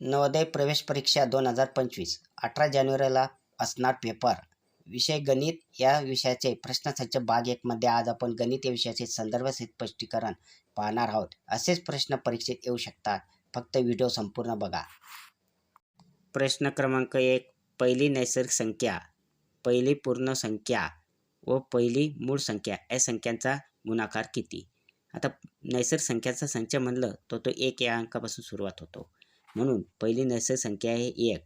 नवोदय प्रवेश परीक्षा दोन हजार पंचवीस अठरा जानेवारीला असणार पेपर विषय गणित या विषयाचे प्रश्नसंच भाग एकमध्ये आज आपण गणित या विषयाचे संदर्भसहित स्पष्टीकरण पाहणार आहोत. असेच प्रश्न परीक्षेत येऊ शकतात. फक्त व्हिडिओ संपूर्ण बघा. प्रश्न क्रमांक एक पहिली नैसर्गिक संख्या पहिली पूर्ण संख्या व पहिली मूळ संख्या या संख्यांचा गुणाकार किती? आता नैसर्गिक संख्याचा संच म्हणलं तर तो एक या अंकापासून सुरुवात होतो. म्हणून पहिली नैसर्गिक संख्या आहे एक.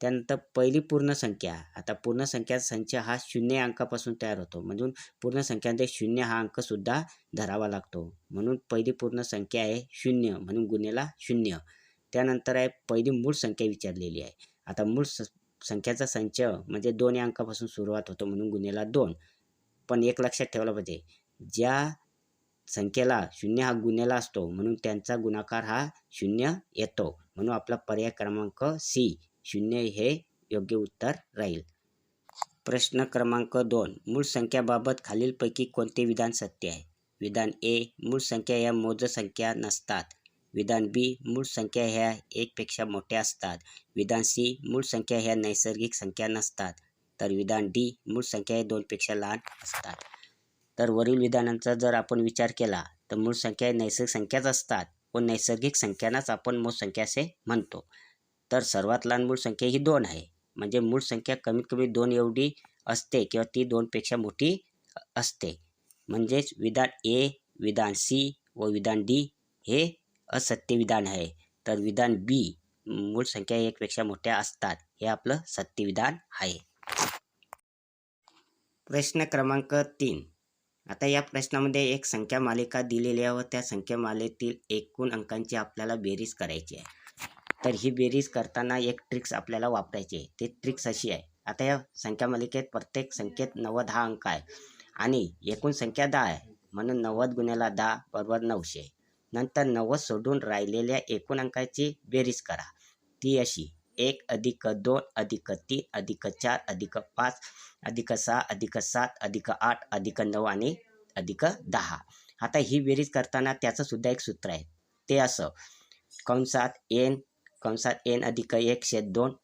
त्यानंतर पहिली पूर्ण संख्या. आता पूर्ण संख्याचा संच हा शून्य अंकापासून तयार होतो. म्हणून पूर्ण संख्यामध्ये शून्य हा अंकसुद्धा धरावा लागतो. म्हणून पहिली पूर्ण संख्या आहे शून्य. म्हणून गुन्ह्याला शून्य. त्यानंतर आहे पहिली मूळ संख्या विचारलेली आहे. आता मूळ स संख्याचा संच म्हणजे दोन या अंकापासून सुरुवात होतो म्हणून गुन्ह्याला दोन. पण एक लक्षात ठेवलं पाहिजे. ज्या संख्येला शून्य हा गुन्ह्याला असतो म्हणून त्यांचा गुणाकार हा शून्य येतो. म्हणून आपला पर्याय क्रमांक सी शून्य हे योग्य उत्तर राहील. प्रश्न क्रमांक दोन मूळ संख्याबाबत खालीलपैकी कोणते विधान सत्य आहे? विधान ए मूळ संख्या या मोज संख्या नसतात. विधान बी मूळ संख्या ह्या एकपेक्षा मोठ्या असतात. विधान सी मूळ संख्या ह्या नैसर्गिक संख्या नसतात. तर विधान डी मूळ संख्या हे दोनपेक्षा लहान असतात. तर वरील विधानांचा जर आपण विचार केला तर मूळ संख्या नैसर्गिक संख्याच असतात. व नैसर्गिक संख्यांनाच आपण मूळ संख्या असे म्हणतो. तर सर्वात लहान मूळ संख्या ही दोन आहे. म्हणजे मूळ संख्या कमीत कमी दोन एवढी असते किंवा ती दोनपेक्षा मोठी असते. म्हणजेच विधान ए विधान सी व विधान डी हे असत्य विधान आहे. तर विधान बी मूळ संख्या एकपेक्षा मोठ्या असतात. हे आपलं सत्यविधान आहे. प्रश्न क्रमांक तीन. आता या प्रश्नामध्ये एक संख्या मालिका दिलेली आहे व त्या संख्या मालेतील एकूण अंकांची आपल्याला बेरीज करायची आहे. तर ही बेरीज करताना एक ट्रिक्स आपल्याला वापरायची आहे. ती ट्रिक्स अशी आहे. आता या संख्या मालिकेत प्रत्येक संख्येत नव्वद हा अंक आहे. आणि एकूण संख्या दहा आहे. म्हणून नव्वद गुन्ह्याला दहा बरोबर नऊशे. नंतर नव्वद सोडून राहिलेल्या एकूण अंकाची बेरीज करा. ती अशी. एक अधिक दोन अधिक तीन अधिक चार अधिक पाच अधिक सहा अधिक सात अधिक आठ अधिक नऊ आणि अधिक दहा. आता ही बेरीज करताना त्याचं सुद्धा एक सूत्र आहे. ते असं कंसात एन कंसात एन अधिक एक शेत दोन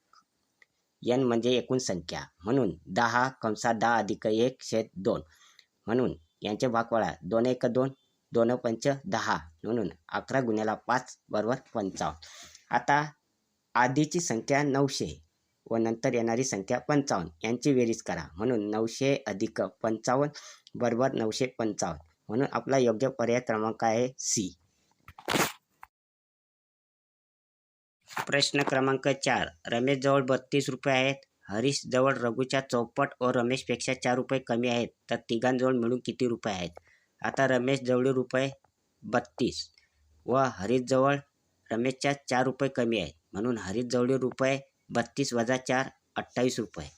एन म्हणजे एकूण संख्या. म्हणून दहा कंसात दहा अधिक एक शेत दोन. म्हणून यांचे भागफळा दोन एक दोन दोन पंच दहा. म्हणून अकरा गुन्ह्याला पाच बरोबर पंचावन्न. आता आधीची संख्या नऊशे व नंतर येणारी संख्या पंचावन्न. यांची बेरीज करा. म्हणून नऊशे अधिक पंचावन्न बरोबर नऊशे पंचावन्न. म्हणून आपला योग्य पर्याय क्रमांक आहे सी प्रश्न क्रमांक चार. रमेशजवळ बत्तीस रुपये आहेत. हरीशजवळ रघुच्या चौपट व रमेशपेक्षा चार रुपये कमी आहेत. तर तिघांजवळ मिळून किती रुपये आहेत? आता रमेशजवळ रुपये बत्तीस व हरीशजवळ रमेशच्या चार रुपये कमी आहेत. म्हणून हरीशजवळ रुपये बत्तीस वजा चार अठ्ठावीस रुपये.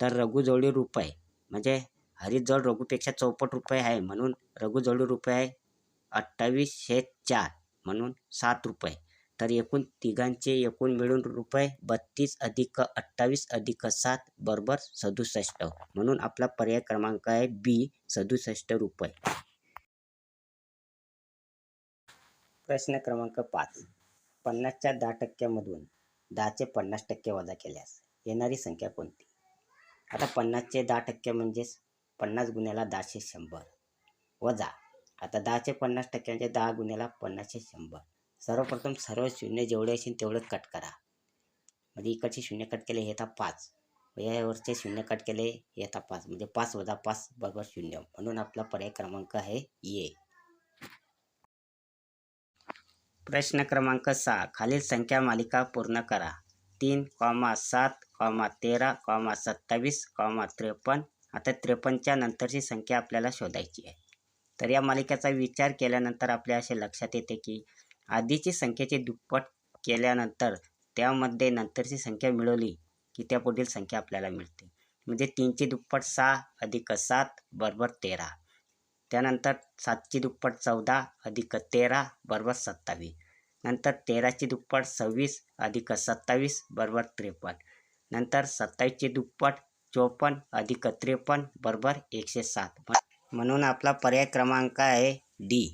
तर रघुजवळ रुपये म्हणजे हरीशजवळ रघुपेक्षा चौपट रुपये आहे म्हणून रघुजवळ रुपये आहे अठ्ठावीस हे चार म्हणून सात रुपये. तर एकूण तिघांचे एकूण मिळून रुपये बत्तीस अधिक अठ्ठावीस अधिक सात बरोबर सदुसष्ट म्हणून आपला पर्याय क्रमांक आहे बी सदुसष्ट रुपये. प्रश्न क्रमांक पाच. पन्नासच्या दहा टक्क्यामधून दहाचे पन्नास टक्के वजा केल्यास येणारी संख्या कोणती? आता पन्नासचे दहा टक्के म्हणजेच पन्नास गुन्ह्याला दहाशे शंभर. वजा आता दहाचे पन्नास टक्के म्हणजे दहा गुन्ह्याला पन्नासशे शंभर. सर्वप्रथम सर्व शून्य जेवढे असेल तेवढं कट करा. म्हणजे इकडचे शून्य कट केले हे येतात पाच. यावरचे शून्य कट केले हे येतात पाच. म्हणजे पाच वजा पाच बरोबर शून्य. म्हणून आपला पर्याय क्रमांक आहे ए. प्रश्न क्रमांक सहा. खालील संख्या मालिका पूर्ण करा. तीन कॉमा सात कॉमा तेरा कॉमा सत्तावीस कॉमा त्रेपन्न. आता त्रेपन्नच्या नंतरची संख्या आपल्याला शोधायची आहे. तर या मालिकेचा विचार केल्यानंतर आपल्या असे लक्षात येते की आधीची संख्येचे दुप्पट केल्यानंतर त्यामध्ये नंतरची संख्या मिळवली की त्या पुढील संख्या आपल्याला मिळते. म्हणजे तीनची दुप्पट सहा अधिक सात बरोबर तेरा. त्यानंतर सातची दुप्पट चौदा अधिक तेरा बरोबर सत्तावीस. नंतर तेराची दुप्पट सव्वीस अधिक सत्तावीस बरोबर त्रेपन्न. नंतर सत्तावीसची दुप्पट चोपन्न अधिक त्रेपन्न बरोबर एकशे सात. म्हणून आपला पर्याय क्रमांक आहे डी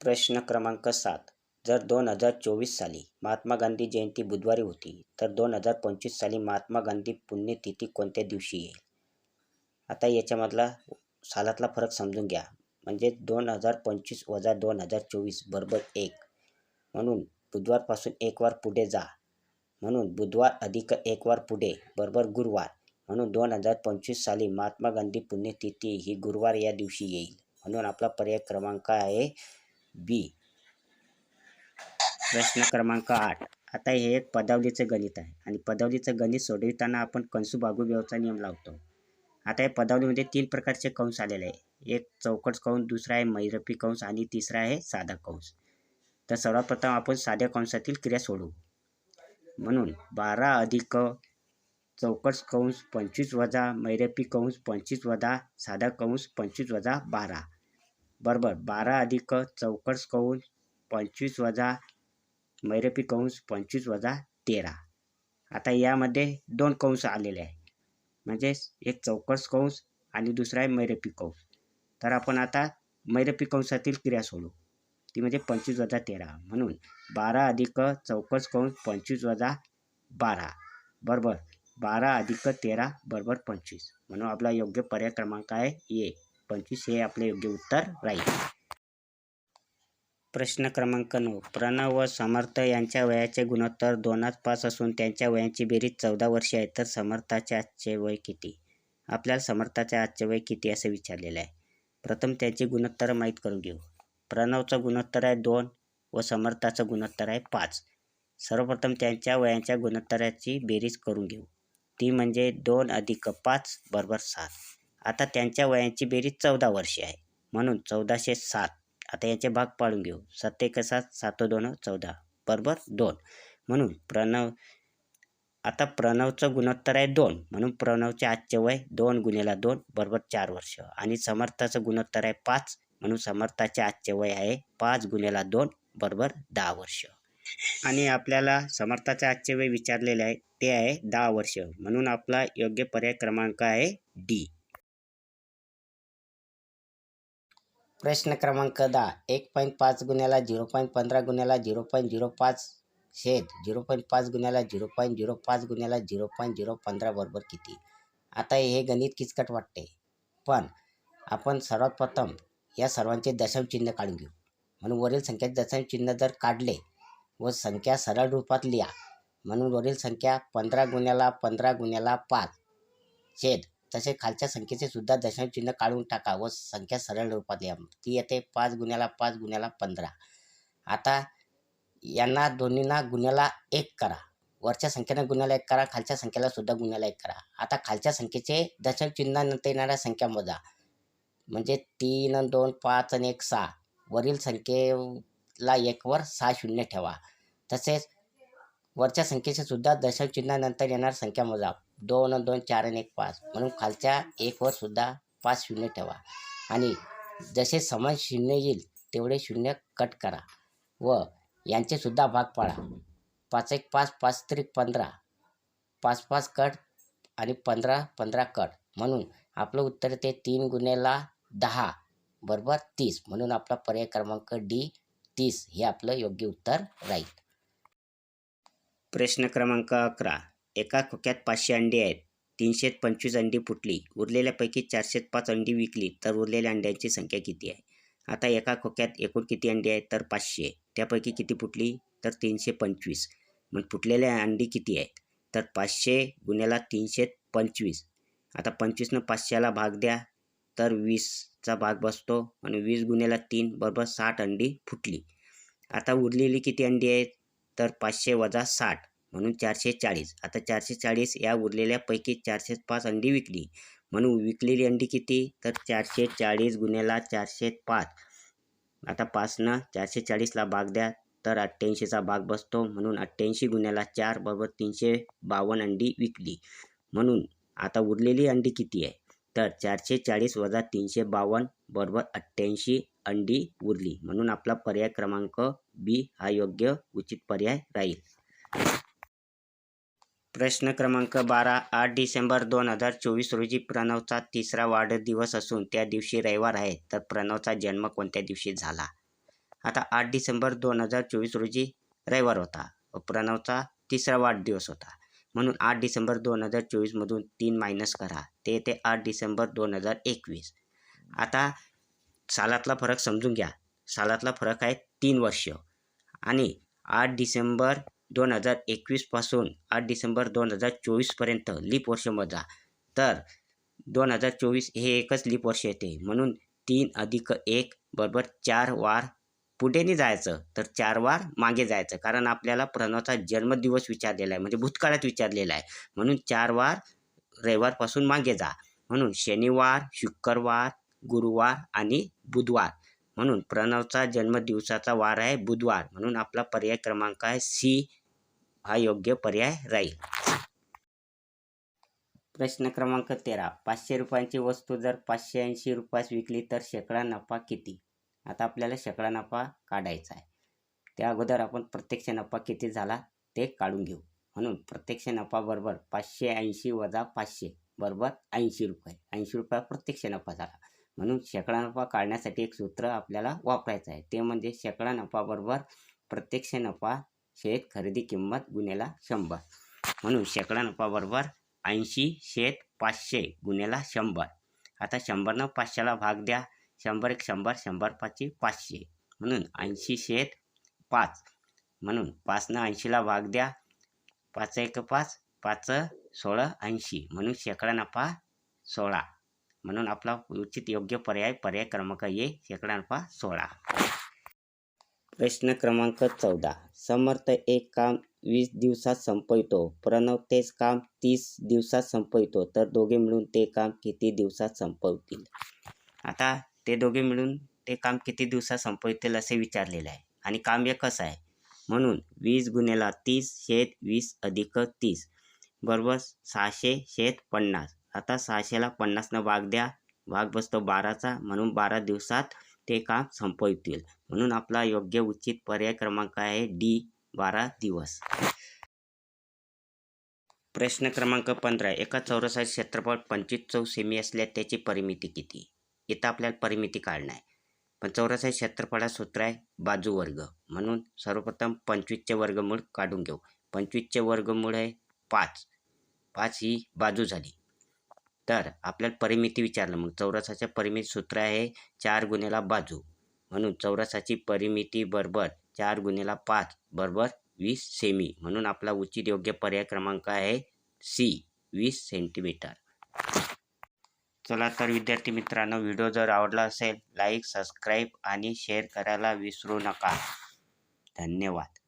प्रश्न क्रमांक सात. जर दोन हजार चोवीस साली महात्मा गांधी जयंती बुधवारी होती तर दोन हजार पंचवीस साली महात्मा गांधी पुण्यतिथी कोणत्या दिवशी येईल? आता याच्यामधला सालातला फरक समजून घ्या. म्हणजे दोन हजार पंचवीस वजा दोन हजार चोवीस बरोबर एक. म्हणून बुधवारपासून एक वार पुढे जा. म्हणून बुधवार अधिक एक वार पुढे बरोबर गुरुवार. म्हणून दोन हजार पंचवीस साली महात्मा गांधी पुण्यतिथी ही गुरुवार या दिवशी येईल. म्हणून आपला पर्याय क्रमांक आहे बी प्रश्न क्रमांक आठ. आता हे एक पदावलीचं गणित आहे. आणि पदावलीचं गणित सोडविताना आपण कंसू बागू व्यवचा नियम लावतो. आता या पदावलीमध्ये तीन प्रकारचे कंस आलेले आहे एक चौकट कंस दुसरा आहे मैरपी कंस आणि तिसरा आहे साधा कंस. तर सर्वात प्रथम आपण साध्या कंसातील क्रिया सोडवू. म्हणून बारा अधिक चौकट कंस पंचवीस वजा मैरपी कंस पंचवीस वजा साधा कंस पंचवीस वजा बारा. बरोबर बारा अधिक चौकट कंस पंचवीस वजा मैरपी कंस पंचवीस वजा तेरा. आता यामध्ये दोन कंस आलेले आहे म्हणजेच एक चौकस कंस आणि दुसरा आहे मैरपी कंस. तर आपण आता मैरपी कंसातील क्रिया सोडू. ती म्हणजे पंचवीस वजा तेरा. म्हणून बारा अधिक चौकस कंस पंचवीस वजा बारा. बरोबर. बारा अधिक तेरा बरोबर पंचवीस. म्हणून आपला योग्य पर्याय क्रमांक आहे ए. पंचवीस हे आपले योग्य उत्तर राहील. प्रश्न क्रमांक नऊ. प्रणव व समर्थ यांच्या वयाचे गुणोत्तर दोनच पाच असून त्यांच्या वयांची बेरीज चौदा वर्षे आहे. तर समर्थाचे आजचे वय किती? आपल्याला समर्थाचे आजचे वय किती असं विचारलेलं आहे. प्रथम त्यांची गुणोत्तर माहीत करून घेऊ. प्रणवचं गुणोत्तर आहे दोन व समर्थाचं गुणोत्तर आहे पाच. सर्वप्रथम त्यांच्या वयांच्या गुणोत्तराची बेरीज करून घेऊ. ती म्हणजे दोन अधिक पाच बरोबर सात. आता त्यांच्या वयांची बेरीज चौदा वर्षे आहे. म्हणून चौदाशे सात. आता याचे भाग पाडून घेऊ. सात एक सात सात दोन चौदा. बरोबर? दोन. म्हणून प्रणव आता प्रणवचं गुणोत्तर आहे दोन. म्हणून प्रणवचे आजचे वय दोन गुन्हेला दोन. बरोबर? चार वर्ष. आणि समर्थाचं गुणोत्तर आहे पाच. म्हणून समर्थाचे आजचे वय आहे पाच गुन्हेला दोन. बरोबर? दहा वर्ष. आणि आपल्याला समर्थाचे आजचे वय विचारलेले आहे ते आहे दहा वर्ष. म्हणून आपला योग्य पर्याय क्रमांक आहे डी. प्रश्न क्रमांक दहा. एक पॉईंट पाच गुन्ह्याला झिरो पॉईंट पंधरा गुन्ह्याला झिरो पॉईंट झिरो पाच छेद झिरो पॉईंट पाच गुन्ह्याला झिरो पॉईंट झिरो पाच गुन्ह्याला झिरो पॉईंट झिरो पंधरा बरोबर किती? आता हे गणित किचकट वाटते. पण आपण सर्वात प्रथम या सर्वांचे दशांश चिन्ह काढून घेऊ. म्हणून वरील संख्याचे दशांश चिन्ह जर काढले व संख्या सरळ रूपात लिहा म्हणून वरील संख्या पंधरा गुन्ह्याला पंधरा गुन्ह्याला पाच छेद तसे खालच्या संख्येचे सुद्धा दशांश चिन्ह काढून टाका व संख्या सरळ रूपात लिहा ती येते पाच गुन्ह्याला पाच गुन्ह्याला पंधरा. आता यांना दोन्हींना गुन्ह्याला एक करा. वरच्या संख्येने गुन्ह्याला एक करा खालच्या संख्येला सुद्धा गुन्ह्याला एक करा. आता खालच्या संख्येचे दशांश चिन्हानंतर येणाऱ्या संख्या मोजा. म्हणजे तीन आणि दोन पाच आणि एक सहा. वरील संख्येला एकवर सहा शून्य ठेवा. तसेच वरच्या संख्येचे सुद्धा दशक चिन्हानंतर येणार संख्या मोजा. दोन आणि दोन चार आणि एक पाच. म्हणून खालच्या एकवर सुद्धा पाच शून्य ठेवा. आणि जसे समान शून्य येईल तेवढे शून्य कट करा व यांचेसुद्धा भाग पाडा. पाच एक पाच पाच त्रिक पंधरा. पाच पाच कट आणि पंधरा पंधरा कट. म्हणून आपलं उत्तर ते तीन गुन्ह्याला दहा बरोबर तीस. म्हणून आपला पर्याय क्रमांक डी तीस हे आपलं योग्य उत्तर राहील. प्रश्न क्रमांक अकरा. एका खोक्यात पाचशे अंडी आहेत. तीनशे पंचवीस अंडी फुटली. उरलेल्यापैकी चारशे पाच अंडी विकली तर उरलेल्या अंड्यांची संख्या किती आहे? आता एका खोक्यात एकूण किती अंडी आहेत तर पाचशे. त्यापैकी किती फुटली तर तीनशे पंचवीस. मग फुटलेल्या अंडी किती आहेत? तर पाचशे गुन्ह्याला तीनशे पंचवीस. आता पंचवीसनं पाचशेला भाग द्या तर वीसचा भाग बसतो आणि वीस गुन्ह्याला तीन बरोबर साठ अंडी फुटली. आता उरलेली किती अंडी आहेत? तर पाचशे वजा साठ. म्हणून चारशे चाळीस आता चारशे चाळीस या उरलेल्यापैकी चारशे पाच अंडी विकली. म्हणून विकलेली अंडी किती? तर चारशे चाळीस गुन्ह्याला चारशे पाच आता पाचनं चारशे चाळीसला भाग द्या तर अठ्ठ्याऐंशीचा भाग बसतो. म्हणून अठ्ठ्याऐंशी गुन्ह्याला चार बरोबर तीनशे बावन्न अंडी विकली. म्हणून आता उरलेली अंडी किती आहे? तर चारशे चाळीस वजा तीनशे बावन्न बरोबर अठ्ठ्याऐंशी अंडी उरली. म्हणून आपला पर्याय क्रमांक बी हा योग्य उचित पर्याय राहील. प्रश्न क्रमांक बारा आठ डिसेंबर दोन हजार चोवीस रोजी प्रणवचा तिसरा वाढदिवस असून त्या दिवशी रविवार आहे तर प्रणवचा जन्म कोणत्या दिवशी झाला? आता आठ डिसेंबर दोन हजार चोवीस रोजी रविवार होता व प्रणवचा तिसरा वाढदिवस होता. म्हणून आठ डिसेंबर दोन हजार चोवीसमधून तीन मायनस करा ते येते आठ डिसेंबर दोन हजार एकवीस. आता सालातला फरक समजून घ्या. सालातला फरक आहे तीन वर्ष. आणि आठ डिसेंबर दोन हजार एकवीसपासून आठ डिसेंबर दोन हजार चोवीसपर्यंत लीप वर्ष मोजा. तर दोन हजार चोवीस हे एकच लीप वर्ष येते. म्हणून तीन अधिक एक बरोबर चार वार पुढेने जायचं तर चार वार मागे जायचं. कारण आपल्याला प्रणवचा जन्मदिवस विचारलेला आहे म्हणजे भूतकाळात विचारलेला आहे. म्हणून चार वार रविवारपासून मागे जा. म्हणून शनिवार शुक्रवार गुरुवार आणि बुधवार. म्हणून प्रणवचा जन्मदिवसाचा वार आहे बुधवार. म्हणून आपला पर्याय क्रमांक आहे सी हा योग्य पर्याय राहील. प्रश्न क्रमांक तेरा. पाचशे रुपयांची वस्तू जर पाचशे ऐंशी रुपयास विकली तर शेकडा नफा किती? आता आपल्याला शेकडा नफा काढायचा आहे. त्या अगोदर आपण प्रत्यक्ष नफा किती झाला ते काढून घेऊ. म्हणून प्रत्यक्ष नफा बरोबर पाचशे ऐंशी वजा पाचशे बरोबर ऐंशी रुपये. ऐंशी रुपये प्रत्यक्ष नफा झाला. म्हणून शेकडा नफा काढण्यासाठी एक सूत्र आपल्याला वापरायचं आहे. ते म्हणजे शेकडा नफा बरोबर प्रत्यक्ष नफा शेत खरेदी किंमत गुन्ह्याला शंभर. म्हणून शेकडा नफाबरोबर ऐंशी शेत पाचशे गुन्ह्याला शंभर. आता शंभरनं पाचशेला भाग द्या. शंभर एक शंभर शंभर पाचशे पाचशे. म्हणून ऐंशी शेत पाच. म्हणून पाचनं ऐंशीला भाग द्या. पाच एक पाच पाच सोळा ऐंशी. म्हणून शेकडा नफा सोळा. म्हणून आपला उचित योग्य पर्याय पर्याय क्रमांक ये शेकडा नफा सोळा. प्रश्न क्रमांक चौदा. समर्थ एक काम वीस दिवसात संपवितो. प्रणव तेच काम तीस दिवसात संपवितो. तर दोघे मिळून ते काम किती दिवसात संपवतील? आता ते दोघे मिळून ते काम किती दिवसात संपवतील असे विचारलेले आहे. आणि काम कसं आहे? म्हणून वीस गुन्ह्याला तीस शेत वीस अधिक तीस. बरोबर सहाशे शेत पन्नास. आता सहाशेला पन्नासनं भाग द्या. भाग बसतो बाराचा. म्हणून बारा दिवसात ते काम संपवतील? म्हणून आपला योग्य उचित पर्याय क्रमांक आहे डी बारा दिवस. प्रश्न क्रमांक पंधरा. एका चौरसाचे क्षेत्रफळ पंचवीस चौ सेमी असल्यास त्याची परिमिती किती? इथं आपल्याला परिमिती काढणं आहे पण चौरसाचे क्षेत्रफळा सूत्र आहे बाजू वर्ग म्हणून सर्वप्रथम पंचवीसचे वर्गमूळ काढून घेऊ. पंचवीसचे वर्गमूळ आहे पाच. पाच ही बाजू झाली. तर आपल्याला परिमिती विचारलं. मग चौरसाच्या परिमिती सूत्र आहे चार गुन्ह्याला बाजू. म्हणून चौरसाची परिमिती बरोबर चार गुन्ह्याला पाच बरोबर वीस सेमी. म्हणून आपला उचित योग्य पर्याय क्रमांक आहे सी वीस सेंटीमीटर. चला तर विद्यार्थी मित्रांनो व्हिडिओ जर आवडला असेल लाईक सबस्क्राईब आणि शेअर करायला विसरू नका. धन्यवाद.